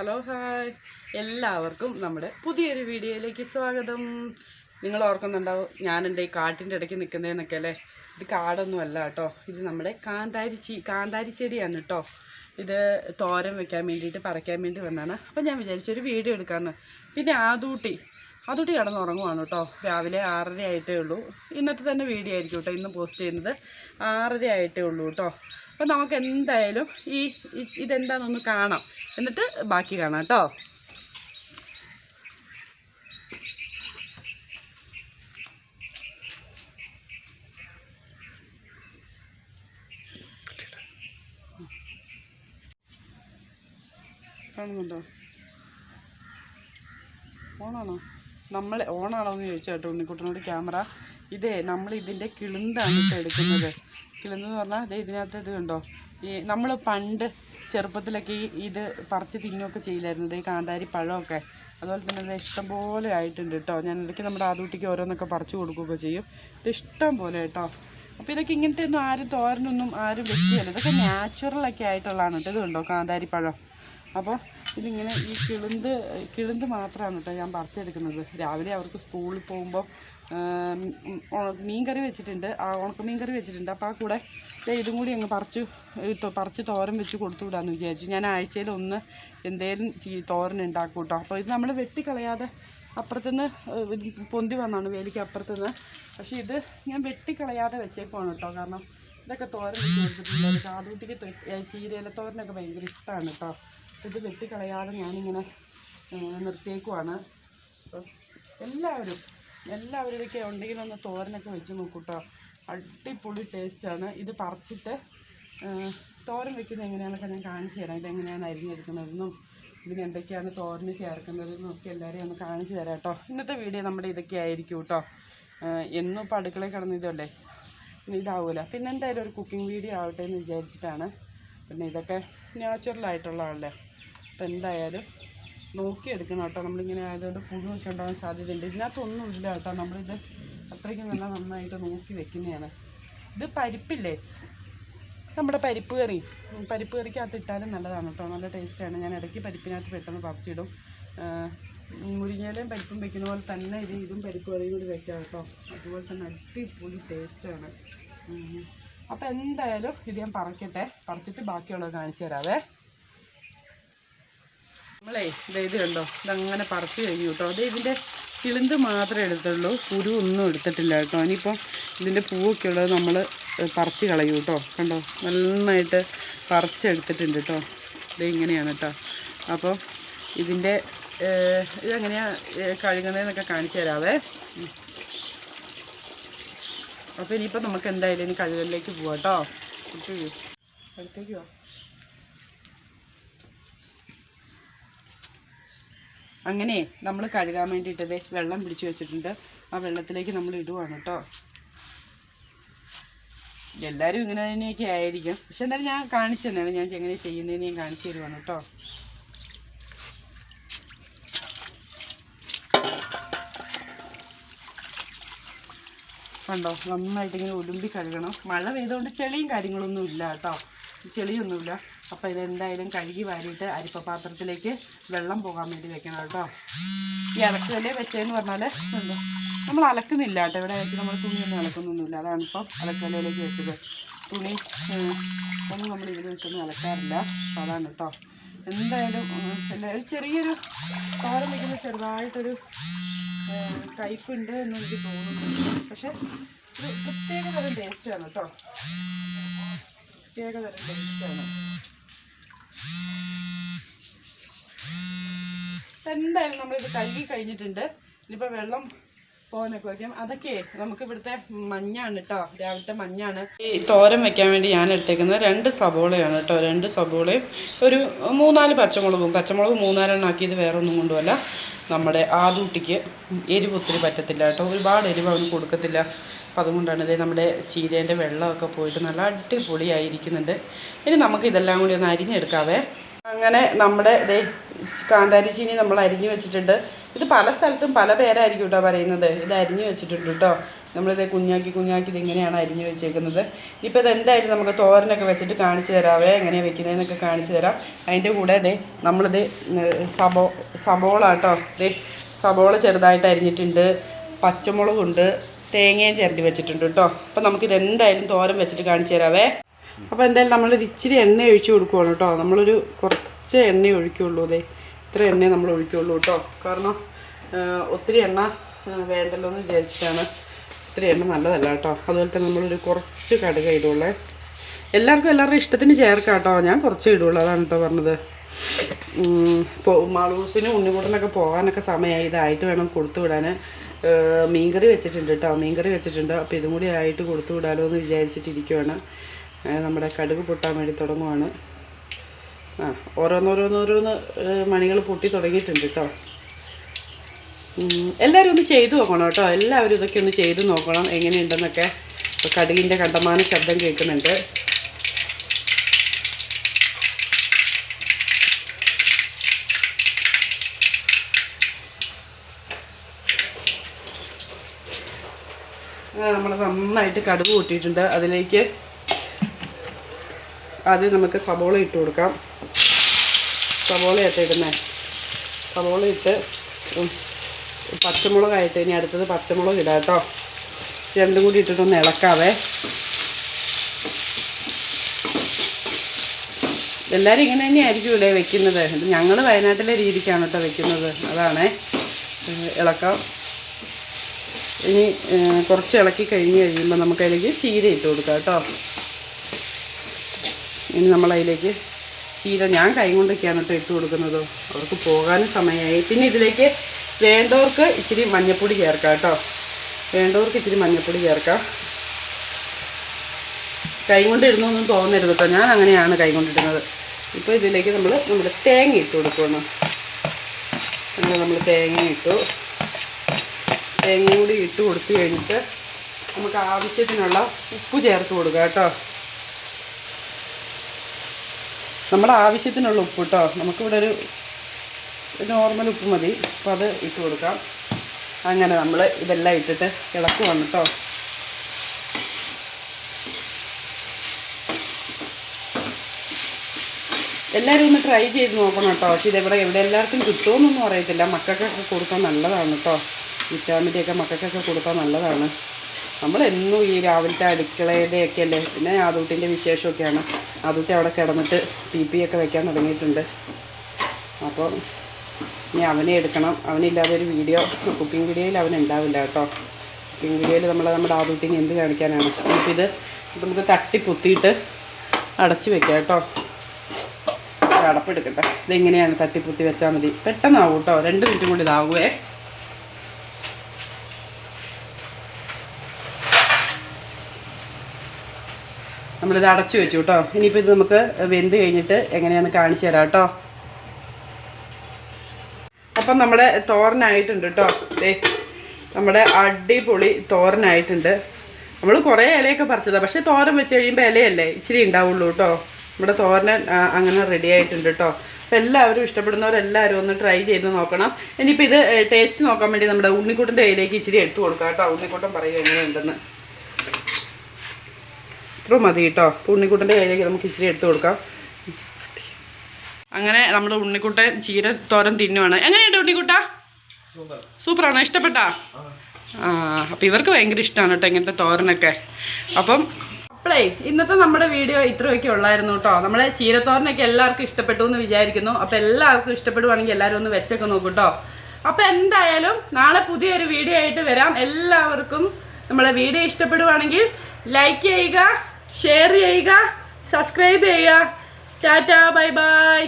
Hello hi. എല്ലാവർക്കും നമ്മുടെ പുതിയൊരു വീഡിയോയിലേക്ക് സ്വാഗതം. നിങ്ങൾ ഓർക്കുന്നുണ്ടാവും ഞാൻ എന്റെ ഈ കാട്ടിന്റെ ഇടയ്ക്ക് നിൽക്കുന്നതെന്നൊക്കെ അല്ലേ? ഇത് കാടൊന്നും അല്ല കേട്ടോ. ഇത് നമ്മുടെ കാന്താരി ചീ കാന്താരി ചെടിയാണ് കേട്ടോ. ഇത് തോരൻ വെക്കാൻ വേണ്ടിയിട്ട് പറിക്കാൻ വേണ്ടി വന്നതാണ്. അപ്പം ഞാൻ വിചാരിച്ചൊരു വീഡിയോ എടുക്കാമെന്ന് പിന്നെ ആദൂട്ടി. ആദൂട്ടി കിടന്നുറങ്ങുവാണ് കേട്ടോ. രാവിലെ ആറര ആയിട്ടേ ഉള്ളൂ. ഇന്നത്തെ തന്നെ വീഡിയോ ആയിരിക്കും കേട്ടോ ഇന്ന് പോസ്റ്റ് ചെയ്യുന്നത്. ആറര ആയിട്ടേ ഉള്ളൂ കേട്ടോ. അപ്പം നമുക്ക് എന്തായാലും ഈ ഇതെന്താണെന്നൊന്ന് കാണാം. എന്നിട്ട് ബാക്കി കാണാം കേട്ടോ കാണുന്നുണ്ടോ? ഓണാണോ? നമ്മൾ ഓണാണോ എന്ന് ചോദിച്ചു കേട്ടോ ഉണ്ണിക്കുട്ടനോട് ക്യാമറ. ഇതേ നമ്മൾ ഇതിന്റെ കിളുന്താണ് എടുക്കുന്നത്. കിളുന്തെന്ന് പറഞ്ഞാൽ ദേ ഇതിനകത്ത് ഇത് കണ്ടോ? ഈ നമ്മൾ പണ്ട് ചെറുപ്പത്തിലൊക്കെ ഈ ഇത് പറിച്ച് തിന്നുമൊക്കെ ചെയ്യില്ലായിരുന്നു. ഈ കാന്താരി പഴമൊക്കെ. അതുപോലെ തന്നെ ഇത് ഇഷ്ടംപോലെ ആയിട്ടുണ്ട് കേട്ടോ ഞാൻ ഇടയ്ക്ക് നമ്മുടെ ആദൂട്ടിക്ക് ഓരോന്നൊക്കെ പറിച്ചു കൊടുക്കുകയൊക്കെ ചെയ്യും. ഇത് ഇഷ്ടം പോലെ കേട്ടോ അപ്പോൾ ഇതൊക്കെ ഇങ്ങനത്തെ ഒന്നും ആരും തോരനൊന്നും ആരും വെക്കുകയല്ല ഇതൊക്കെ നാച്ചുറലൊക്കെ ആയിട്ടുള്ളതാണ് കേട്ടോ ഇത് കണ്ടോ? കാന്താരി പഴം. അപ്പോൾ ഇതിങ്ങനെ ഈ കിളുന്ത് കിളുന്ത് മാത്രമാണ് കേട്ടോ ഞാൻ പറിച്ചെടുക്കുന്നത്. രാവിലെ അവർക്ക് സ്കൂളിൽ പോകുമ്പോൾ മീൻ കറി വെച്ചിട്ടുണ്ട്. ആ ഉണക്കമീൻ കറി വെച്ചിട്ടുണ്ട്. അപ്പോൾ ആ കൂടെ ഇതും കൂടി അങ്ങ് പറിച്ച് പറിച്ച് തോരൻ വെച്ച് കൊടുത്തു വിടാമെന്ന് വിചാരിച്ചു. ഞാൻ ആഴ്ചയിൽ ഒന്ന് എന്തേലും തോരൻ ഉണ്ടാക്കും കേട്ടോ അപ്പോൾ ഇത് നമ്മൾ വെട്ടിക്കളയാതെ അപ്പുറത്തുനിന്ന് പൊന്തി വന്നാണ് വേലിക്ക് അപ്പുറത്തുനിന്ന്. പക്ഷേ ഇത് ഞാൻ വെട്ടിക്കളയാതെ വെച്ചേക്കുവാണ് കേട്ടോ. കാരണം ഇതൊക്കെ തോരൻ വെച്ച് കൊടുത്തിട്ടുണ്ട്. ചീരയില തോരനൊക്കെ ഭയങ്കര ഇഷ്ടമാണ് കേട്ടോ. ഇത് വെട്ടിക്കളയാതെ ഞാനിങ്ങനെ നിർത്തിയേക്കുവാണ്. എല്ലാവരും എല്ലാവരും ഇതൊക്കെ ഉണ്ടെങ്കിൽ ഒന്ന് തോരനൊക്കെ വെച്ച് നോക്കൂ കേട്ടോ അടിപൊളി ടേസ്റ്റാണ് ഇത് പറിച്ചിട്ട് തോരൻ വെക്കുന്നത് എങ്ങനെയാണെന്നൊക്കെ ഞാൻ കാണിച്ചു തരാം. ഇതെങ്ങനെയാണ് അരിഞ്ഞെടുക്കുന്നതെന്നും ഇതിന് എന്തൊക്കെയാണ് തോരന് ചേർക്കുന്നതെന്നും ഒക്കെ എല്ലാവരെയും ഒന്ന് കാണിച്ചു തരാം കേട്ടോ. ഇന്നത്തെ വീഡിയോ നമ്മുടെ ഇതൊക്കെ ആയിരിക്കും കേട്ടോ. എന്നും ഇപ്പോൾ അടുക്കളയിൽ കിടന്ന് ഇതല്ലേ? ഇതാവൂല. പിന്നെ എന്തായാലും ഒരു കുക്കിംഗ് വീഡിയോ ആവട്ടെ എന്ന് വിചാരിച്ചിട്ടാണ്. പിന്നെ ഇതൊക്കെ നാച്ചുറൽ ആയിട്ടുള്ളതല്ലേ അപ്പം എന്തായാലും നോക്കിയെടുക്കണം കേട്ടോ. നമ്മളിങ്ങനെ ആയതുകൊണ്ട് പുഴുവൊക്കെ ഉണ്ടാകാൻ സാധ്യതയുണ്ട്. ഇതിനകത്തൊന്നും ഇല്ല കേട്ടോ. നമ്മളിത് അത്രയ്ക്കും നല്ല നന്നായിട്ട് നോക്കി വെക്കുന്നതാണ്. ഇത് പരിപ്പില്ലേ? നമ്മുടെ പരിപ്പ് കറി. പരിപ്പ് കറിക്കകത്ത് ഇട്ടാലും നല്ലതാണ് കേട്ടോ. നല്ല ടേസ്റ്റാണ് ഞാൻ ഇടയ്ക്ക് പരിപ്പിനകത്ത് പെട്ടെന്ന് പറിച്ചിടും. മുരിങ്ങയിലയും പരിപ്പും വെക്കുന്ന പോലെ തന്നെ ഇത് ഇതും പരിപ്പ് കറിയും കൂടി വെക്കാം കേട്ടോ. അതുപോലെ തന്നെ അടിപൊളി ടേസ്റ്റാണ് അപ്പോൾ എന്തായാലും ഇത് ഞാൻ പറിക്കട്ടെ. പറിച്ചിട്ട് ബാക്കിയുള്ളത് കാണിച്ചു തരാവേ. നമ്മളേ ദേ ഇത് കണ്ടോ? ഇതങ്ങനെ പറിച്ച് കഴിഞ്ഞു കേട്ടോ. അത് ഇതിന്റെ കിളിന്ത് മാത്രമേ എടുത്തുള്ളൂ. കുരു ഒന്നും എടുത്തിട്ടില്ല കേട്ടോ. ഇനിയിപ്പം ഇതിന്റെ പൂവൊക്കെ ഉള്ളത് നമ്മൾ പറിച്ച് കളയും കേട്ടോ. കണ്ടോ? നന്നായിട്ട് പറിച്ചെടുത്തിട്ടുണ്ട് കേട്ടോ. ഇത് ഇങ്ങനെയാണ് കേട്ടോ. അപ്പോൾ ഇതിന്റെ ഇതെങ്ങനെയാണ് കഴുകുന്നതെന്നൊക്കെ കാണിച്ചു തരാവേ. അപ്പോൾ ഇനിയിപ്പോൾ നമുക്ക് എന്തായാലും ഇനി കഴുകലിലേക്ക് പോവാം കേട്ടോ. അടുത്തേക്ക് പോവാം അങ്ങനെ നമ്മൾ കഴുകാൻ വേണ്ടിയിട്ടത് വെള്ളം പിടിച്ചു വെച്ചിട്ടുണ്ട്. ആ വെള്ളത്തിലേക്ക് നമ്മൾ ഇടുവാണ് കേട്ടോ എല്ലാവരും ഇങ്ങനെ തന്നെയൊക്കെ ആയിരിക്കും. പക്ഷെ എന്നാലും ഞാൻ കാണിച്ചു തന്നെയാണ് ഞാൻ എങ്ങനെ ചെയ്യുന്നതെന്ന് ഞാൻ കാണിച്ചു തരുവാണ് കേട്ടോ കണ്ടോ? നന്നായിട്ട് ഇങ്ങനെ ഉലുമ്പി കഴുകണം. മഴ പെയ്തുകൊണ്ട് ചെളിയും കാര്യങ്ങളൊന്നും ഇല്ല കേട്ടോ ചെളിയൊന്നുമില്ല. അപ്പോൾ ഇതെന്തായാലും കഴുകി വാരിയിട്ട് അരിപ്പ പാത്രത്തിലേക്ക് വെള്ളം പോകാൻ വേണ്ടി വെക്കണം കേട്ടോ. ഈ അലക്കല്ലേ വെച്ചതെന്ന് പറഞ്ഞാൽ എന്തോ? നമ്മൾ അലക്കുന്നില്ല കേട്ടോ. ഇവിടെ വെച്ച് നമ്മൾ തുണിയൊന്നും അലക്കുന്നൊന്നുമില്ല. അതാണ് ഇപ്പം അലക്കലയിലേക്ക് വെച്ചത്. തുണി ഒന്നും നമ്മൾ ഇതിൽ വെച്ചൊന്നും അലക്കാറില്ല. അപ്പോൾ അതാണ് കേട്ടോ. എന്തായാലും പിന്നെ ഒരു ചെറിയൊരു തോരൻ വയ്ക്കുന്ന ചെറുതായിട്ടൊരു കയ്പുണ്ട് എന്ന് എനിക്ക് തോന്നുന്നു പക്ഷെ ഒരു പ്രത്യേക തരം ടേസ്റ്റാണ് കേട്ടോ. പ്രത്യേക തരം ടേസ്റ്റാണ് എന്തായാലും നമ്മളിത് കഴുകി കഴിഞ്ഞിട്ടുണ്ട്. ഇനിയിപ്പോൾ വെള്ളം പോകാനൊക്കെ വയ്ക്കാം. അതൊക്കെ നമുക്ക് ഇവിടുത്തെ മഞ്ഞാണ് കേട്ടോ രാവിലത്തെ മഞ്ഞാണ്. ഈ തോരൻ വെക്കാൻ വേണ്ടി ഞാൻ എടുത്തേക്കുന്നത് രണ്ട് സബോളയാണ് കേട്ടോ രണ്ട് സബോളയും ഒരു മൂന്നാൽ പച്ചമുളകും. പച്ചമുളക് മൂന്നാലെണ്ണം ആക്കിയത് വേറെ ഒന്നും കൊണ്ടുമല്ല നമ്മുടെ ആദൂട്ടിക്ക് എരിവ് ഒത്തിരി പറ്റത്തില്ല കേട്ടോ ഒരുപാട് എരിവ് അവന് കൊടുക്കത്തില്ല. അപ്പം അതുകൊണ്ടാണ് ഇതേ നമ്മുടെ ചീരേന്റെ വെള്ളമൊക്കെ പോയിട്ട് നല്ല അടിപൊളിയായിരിക്കുന്നുണ്ട്. ഇനി നമുക്ക് ഇതെല്ലാം കൂടി ഒന്ന് അരിഞ്ഞെടുക്കാവേ. അങ്ങനെ നമ്മുടെ ഇതേ കാന്താരി ചീനി നമ്മൾ അരിഞ്ഞു വെച്ചിട്ടുണ്ട്. ഇത് പല സ്ഥലത്തും പല പേരായിരിക്കും കേട്ടോ പറയുന്നത്. ഇത് അരിഞ്ഞു വെച്ചിട്ടുണ്ട് കേട്ടോ. നമ്മളിത് കുഞ്ഞാക്കി കുഞ്ഞാക്കി ഇതിങ്ങനെയാണ് അരിഞ്ഞു വെച്ചേക്കുന്നത്. ഇപ്പോൾ ഇത് എന്തായാലും നമുക്ക് തോരനൊക്കെ വെച്ചിട്ട് കാണിച്ചു തരാവേ. എങ്ങനെയാണ് വെക്കുന്നതെന്നൊക്കെ കാണിച്ചു തരാം. അതിന്റെ കൂടെ അതെ നമ്മളിത് സബോ സബോള കേട്ടോ. ഇത് സബോള ചെറുതായിട്ട് അരിഞ്ഞിട്ടുണ്ട്. പച്ചമുളകുണ്ട്. തേങ്ങയും ചിരണ്ടി വെച്ചിട്ടുണ്ട് കേട്ടോ. അപ്പോൾ നമുക്കിത് എന്തായാലും തോരം വെച്ചിട്ട് കാണിച്ചു തരാവേ. അപ്പോൾ എന്തായാലും നമ്മളൊരു ഇച്ചിരി എണ്ണ ഒഴിച്ച് കൊടുക്കുവാണ് കേട്ടോ. നമ്മളൊരു കുറച്ച് എണ്ണ ഒഴിക്കുള്ളൂ അതെ ഇത്ര എണ്ണ നമ്മൾ ഒഴിക്കുള്ളൂ കേട്ടോ. കാരണം ഒത്തിരി എണ്ണ വേണ്ടല്ലോ എന്ന് വിചാരിച്ചിട്ടാണ് ഒത്തിരി എണ്ണ നല്ലതല്ല കേട്ടോ. അതുപോലെ തന്നെ നമ്മളൊരു കുറച്ച് കടുക ഇടുള്ളേ. എല്ലാവർക്കും എല്ലാവരുടെ ഇഷ്ടത്തിന് ചേർക്കാം കേട്ടോ. ഞാൻ കുറച്ച് ഇടുള്ളൂ. അതാണ് കേട്ടോ പറഞ്ഞത്. ഇപ്പോൾ മാളൂസിനും ഉണ്ണിക്കുട്ടനൊക്കെ പോകാനൊക്കെ സമയമായി. ഇതായിട്ട് വേണം കൊടുത്തു വിടാൻ മീൻകറി വെച്ചിട്ടുണ്ട് കേട്ടോ മീൻകറി വെച്ചിട്ടുണ്ട്. അപ്പോൾ ഇതും കൂടി ആയിട്ട് കൊടുത്തു വിടാലോ എന്ന് വിചാരിച്ചിട്ടിരിക്കുവാണ്. നമ്മുടെ കടുക് പൊട്ടാൻ വേണ്ടി തുടങ്ങുവാണ്. ആ ഓരോന്നോരോന്നോരോന്ന് മണികൾ പൊട്ടി തുടങ്ങിയിട്ടുണ്ട് കേട്ടോ എല്ലാവരും ഒന്ന് ചെയ്തു നോക്കണം കേട്ടോ എല്ലാവരും ഇതൊക്കെ ഒന്ന് ചെയ്തു നോക്കണം. എങ്ങനെയുണ്ടെന്നൊക്കെ. കടുകിന്റെ കണ്ടമാന ശബ്ദം കേൾക്കുന്നുണ്ട്. നമ്മൾ നന്നായിട്ട് കടുക് കൂട്ടിയിട്ടുണ്ട്. അതിലേക്ക് ആദ്യം നമുക്ക് സബോള ഇട്ട് കൊടുക്കാം. സബോളയായിട്ട് ഇടുന്നേ. സബോള ഇട്ട് പച്ചമുളകായിട്ട് ഇനി അടുത്തത് പച്ചമുളക് ഇടാം കേട്ടോ. രണ്ടും കൂടി ഇട്ടിട്ടൊന്ന് ഇളക്കാവേ. എല്ലാവരും ഇങ്ങനെ തന്നെയായിരിക്കും ഇവിടെ വെക്കുന്നത്. ഞങ്ങൾ വയനാട്ടിലെ രീതിക്കാണ് കേട്ടോ വെക്കുന്നത്. അതാണേ. ഇളക്കാം. ഇനി കുറച്ച് ഇളക്കി കഴിഞ്ഞ് കഴിയുമ്പോൾ നമുക്ക് അതിലേക്ക് ചീര ഇട്ട് കൊടുക്കാം കേട്ടോ. ഇനി നമ്മൾ അതിലേക്ക് ചീര ഞാൻ കൈ കൊണ്ടൊക്കെയാണ് കേട്ടോ ഇട്ട് കൊടുക്കുന്നത്. അവർക്ക് പോകാനും സമയമായി പിന്നെ ഇതിലേക്ക് വേണ്ടവർക്ക് ഇച്ചിരി മഞ്ഞപ്പൊടി ചേർക്കാം കേട്ടോ. വേണ്ടവർക്ക് ഇച്ചിരി മഞ്ഞപ്പൊടി ചേർക്കാം. കൈ കൊണ്ട് ഒന്നും തോന്നരുത് കേട്ടോ. ഞാൻ അങ്ങനെയാണ് കൈ കൊണ്ടിടുന്നത് ഇപ്പോൾ ഇതിലേക്ക് നമ്മൾ നമ്മുടെ തേങ്ങ ഇട്ട് കൊടുക്കണം അങ്ങനെ നമ്മൾ തേങ്ങ ഇട്ടു. തേങ്ങയും കൂടി ഇട്ട് കൊടുത്തു കഴിഞ്ഞിട്ട് നമുക്ക് ആവശ്യത്തിനുള്ള ഉപ്പ് ചേർത്ത് കൊടുക്കുക കേട്ടോ. നമ്മുടെ ആവശ്യത്തിനുള്ള ഉപ്പ് കേട്ടോ. നമുക്കിവിടെ ഒരു നോർമൽ ഉപ്പ് മതി. അപ്പോൾ അത് ഇട്ട് കൊടുക്കാം. അങ്ങനെ നമ്മൾ ഇതെല്ലാം ഇട്ടിട്ട് ഇളക്ക് കേട്ടോ. എല്ലാവരും ഒന്ന് ട്രൈ ചെയ്ത് നോക്കണം കേട്ടോ. പക്ഷേ ഇതെവിടെ എവിടെ എല്ലാവർക്കും കിട്ടുമെന്നൊന്നും അറിയത്തില്ല. മക്കൾക്കൊക്കെ കൊടുക്കാൻ നല്ലതാണ് കേട്ടോ. വിറ്റാമിന്റെ ഒക്കെ മക്കൾക്കൊക്കെ കൊടുക്കാൻ നല്ലതാണ്. നമ്മളെന്നും ഈ രാവിലത്തെ അടുക്കളയുടെയൊക്കെ അല്ലേ പിന്നെ ആദൂട്ടിന്റെ വിശേഷമൊക്കെയാണ്. ആദൂട്ടി അവിടെ കിടന്നിട്ട് ടി പി ഒക്കെ വെക്കാൻ തുടങ്ങിയിട്ടുണ്ട്. അപ്പോൾ ഇനി അവനെ എടുക്കണം. അവനില്ലാതെ ഒരു വീഡിയോ കുക്കിംഗ് വീഡിയോയിൽ അവൻ ഉണ്ടാവില്ല കേട്ടോ. കുക്കിംഗ് വീഡിയോയിൽ നമ്മൾ നമ്മുടെ ആദൂട്ടിനെ എന്ത് കാണിക്കാനാണ്? ഇത് നമുക്ക് തട്ടി പൊത്തിയിട്ട് അടച്ച് വെക്കാം കേട്ടോ. അടപ്പെടുക്കട്ടെ ഇതെങ്ങനെയാണ് തട്ടിപ്പൊത്തി വെച്ചാൽ മതി? പെട്ടെന്നാവും കേട്ടോ. രണ്ട് മിനിറ്റും കൂടി ഇതാവുമേ നമ്മളിത് അടച്ചു വെച്ചു കേട്ടോ. ഇനിയിപ്പോൾ ഇത് നമുക്ക് വെന്ത് കഴിഞ്ഞിട്ട് എങ്ങനെയാണെന്ന് കാണിച്ചു തരാം കേട്ടോ. അപ്പം നമ്മുടെ തോരനായിട്ടുണ്ട് കേട്ടോ. ദേ നമ്മുടെ അടിപൊളി തോരനായിട്ടുണ്ട്. നമ്മൾ കുറേ ഇലയൊക്കെ പറിച്ചതാണ് പക്ഷേ തോരൻ വെച്ച് കഴിയുമ്പോൾ ഇലയല്ലേ ഇച്ചിരി ഉണ്ടാവുള്ളൂ കേട്ടോ. നമ്മുടെ തോരൻ അങ്ങനെ റെഡി ആയിട്ടുണ്ട് കേട്ടോ. അപ്പോൾ എല്ലാവരും ഇഷ്ടപ്പെടുന്നവരെല്ലാവരും ഒന്ന് ട്രൈ ചെയ്ത് നോക്കണം. ഇനിയിപ്പോൾ ഇത് ടേസ്റ്റ് നോക്കാൻ വേണ്ടി നമ്മുടെ ഉണ്ണിക്കുട്ടന്റെ കയ്യിലേക്ക് ഇച്ചിരി എടുത്തു കൊടുക്കാം കേട്ടോ. ഉണ്ണിക്കുട്ടൻ പറയുക എങ്ങനെയുണ്ടെന്ന് ഇത്ര മതി കേട്ടോ അപ്പോൾ ഉണ്ണിക്കുട്ടന്റെ കയ്യിലേക്ക് നമുക്ക് ഇച്ചിരി എടുത്തു കൊടുക്കാം. അങ്ങനെ നമ്മുടെ ഉണ്ണിക്കുട്ടൻ ചീര തോരൻ തിന്നുവാണ്. എങ്ങനെയുണ്ട് ഉണ്ണിക്കുട്ട? സൂപ്പറാണോ? ഇഷ്ടപ്പെട്ടാ? ആ. അപ്പം ഇവർക്ക് ഭയങ്കര ഇഷ്ടമാണ് കേട്ടോ ഇങ്ങനത്തെ തോരനൊക്കെ. അപ്പം അപ്പോഴേ ഇന്നത്തെ നമ്മുടെ വീഡിയോ ഇത്രയൊക്കെ ഉള്ളായിരുന്നു കേട്ടോ നമ്മുടെ ചീരത്തോരനൊക്കെ എല്ലാവർക്കും ഇഷ്ടപ്പെട്ടു എന്ന് വിചാരിക്കുന്നു. അപ്പം എല്ലാവർക്കും ഇഷ്ടപ്പെടുവാണെങ്കിൽ എല്ലാവരും ഒന്ന് വെച്ചൊക്കെ നോക്കൂ കേട്ടോ അപ്പം എന്തായാലും നാളെ പുതിയൊരു വീഡിയോ ആയിട്ട് വരാം. എല്ലാവർക്കും നമ്മുടെ വീഡിയോ ഇഷ്ടപ്പെടുവാണെങ്കിൽ ലൈക്ക് ചെയ്യുക ഷെയർ ചെയ്യുക സബ്സ്ക്രൈബ് ചെയ്യുക. Tata bye bye